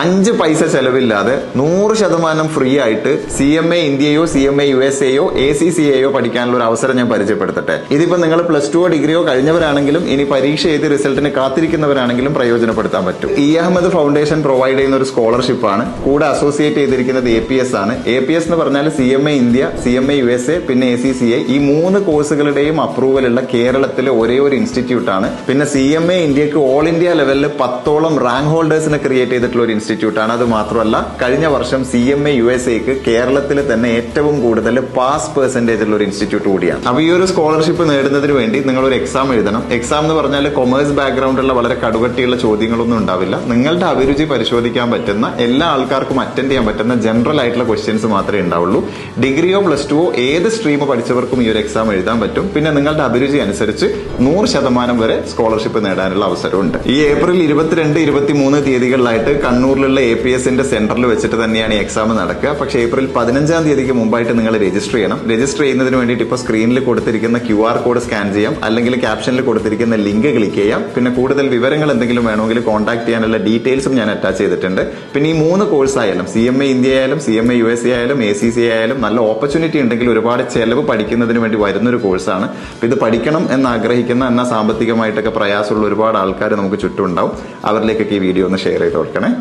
അഞ്ച് പൈസ ചെലവില്ലാതെ നൂറ് ശതമാനം ഫ്രീ ആയിട്ട് C M A ഇന്ത്യയോ C M A U S എയോ A C C എയോ പഠിക്കാനുള്ള ഒരു അവസരം ഞാൻ പരിചയപ്പെടുത്തട്ടെ. ഇതിപ്പോ നിങ്ങൾ പ്ലസ് ടുവോ ഡിഗ്രിയോ കഴിഞ്ഞവരാണെങ്കിലും ഇനി പരീക്ഷ എഴുതി റിസൾട്ടിന് കാത്തിരിക്കുന്നവരാണെങ്കിലും പ്രയോജനപ്പെടുത്താൻ പറ്റും. ഇ അഹമ്മദ് ഫൗണ്ടേഷൻ പ്രൊവൈഡ് ചെയ്യുന്ന ഒരു സ്കോളർഷിപ്പ് ആണ്. കൂടെ അസോസിയേറ്റ് ചെയ്തിരിക്കുന്നത് എ പി എസ് ആണ്. എ പി എസ് എന്ന് പറഞ്ഞാൽ C M A India C M A U S A പിന്നെ എ സി സി എ ഈ മൂന്ന് കോഴ്സുകളുടെയും അപ്രൂവൽ ഉള്ള കേരളത്തിലെ ഒരേ ഒരു ആണ്. പിന്നെ സി എം എ ഇന്ത്യയ്ക്ക് ഓൾ ഇന്ത്യ ലെവലിൽ പത്തോളം റാങ്ക് ഹോൾഡേഴ്സിനെ ക്രിയേറ്റ് ചെയ്തിട്ടുള്ള ഒരു ഇൻസ്റ്റിറ്റ്യൂട്ട് ആണ് അത് മാത്രമല്ല കഴിഞ്ഞ വർഷം C M A U S എക്ക് കേരളത്തിൽ തന്നെ ഏറ്റവും കൂടുതൽ പാസ് പെർസെന്റേജ് ഉള്ള ഒരു ഇൻസ്റ്റിറ്റ്യൂട്ട് കൂടിയാണ്. അപ്പൊ ഈ ഒരു സ്കോളർഷിപ്പ് നേടുന്നതിന് വേണ്ടി നിങ്ങൾ ഒരു എക്സാം എഴുതണം. എക്സാം എന്ന് പറഞ്ഞാൽ കൊമേഴ്സ് ബാക്ക്ഗ്രൗണ്ട് ഉള്ള വളരെ കടുകട്ടിയുള്ള ചോദ്യങ്ങളൊന്നും ഉണ്ടാവില്ല. നിങ്ങളുടെ അഭിരുചി പരിശോധിക്കാൻ പറ്റുന്ന എല്ലാ ആൾക്കാർക്കും അറ്റൻഡ് ചെയ്യാൻ പറ്റുന്ന ജനറൽ ആയിട്ടുള്ള ക്വസ്റ്റ്യൻസ് മാത്രമേ ഉണ്ടാവുള്ളൂ. ഡിഗ്രിയോ പ്ലസ് ടുവോ ഏത് സ്ട്രീം പഠിച്ചവർക്കും ഈ ഒരു എക്സാം എഴുതാൻ പറ്റും. പിന്നെ നിങ്ങളുടെ അഭിരുചി അനുസരിച്ച് നൂറ് ശതമാനം വരെ സ്കോളർഷിപ്പ് നേടാനുള്ള അവസരമുണ്ട്. ഈ ഏപ്രിൽ ഇരുപത്തിരണ്ട് ഇരുപത്തിമൂന്ന് തീയതികളിലായിട്ട് കണ്ണൂരിലുള്ള എ പി എസിന്റെ സെന്ററിൽ വെച്ചിട്ട് തന്നെയാണ് ഈ എക്സാം നടക്കുക. പക്ഷേ ഏപ്രിൽ പതിനഞ്ചാം തീയതിക്ക് മുമ്പായിട്ട് നിങ്ങൾ രജിസ്റ്റർ ചെയ്യണം. രജിസ്റ്റർ ചെയ്യുന്നതിന് വേണ്ടിയിട്ട് ഇപ്പോൾ സ്ക്രീനിൽ കൊടുത്തിരിക്കുന്ന ക്യു ആർ കോഡ് സ്കാൻ ചെയ്യാം. അല്ലെങ്കിൽ ക്യാപ്ഷനിൽ കൊടുത്തിരിക്കുന്ന ലിങ്ക് ക്ലിക്ക് ചെയ്യാം. പിന്നെ കൂടുതൽ വിവരങ്ങൾ എന്തെങ്കിലും വേണമെങ്കിൽ കോൺടാക്ട് ചെയ്യാനുള്ള ഡീറ്റെയിൽസും ഞാൻ അറ്റാച്ച് ചെയ്തിട്ടുണ്ട്. പിന്നെ ഈ മൂന്ന് കോഴ്സ് ആയാലും സി എം എ ഇന്ത്യ ആയാലും C M A U S A ആയാലും എ സി സി ആയാലും നല്ല ഓപ്പർച്യൂണിറ്റി ഉണ്ടെങ്കിൽ ഒരുപാട് ചെലവ് പഠിക്കുന്നതിന് വേണ്ടി വരുന്നൊരു കോഴ്സാണ് ഇത് പഠിക്കണം എന്ന് ആഗ്രഹിക്കുന്ന എന്നാൽ സാമ്പത്തികമായിട്ടൊക്കെ പ്രയാസമുള്ള ഒരുപാട് ആൾക്കാർ നമുക്ക് ചുറ്റും ഉണ്ടാവും. അവരിലേക്കൊക്കെ ഈ വീഡിയോ ഒന്ന് ഷെയർ ചെയ്ത് കൊടുക്കണേ.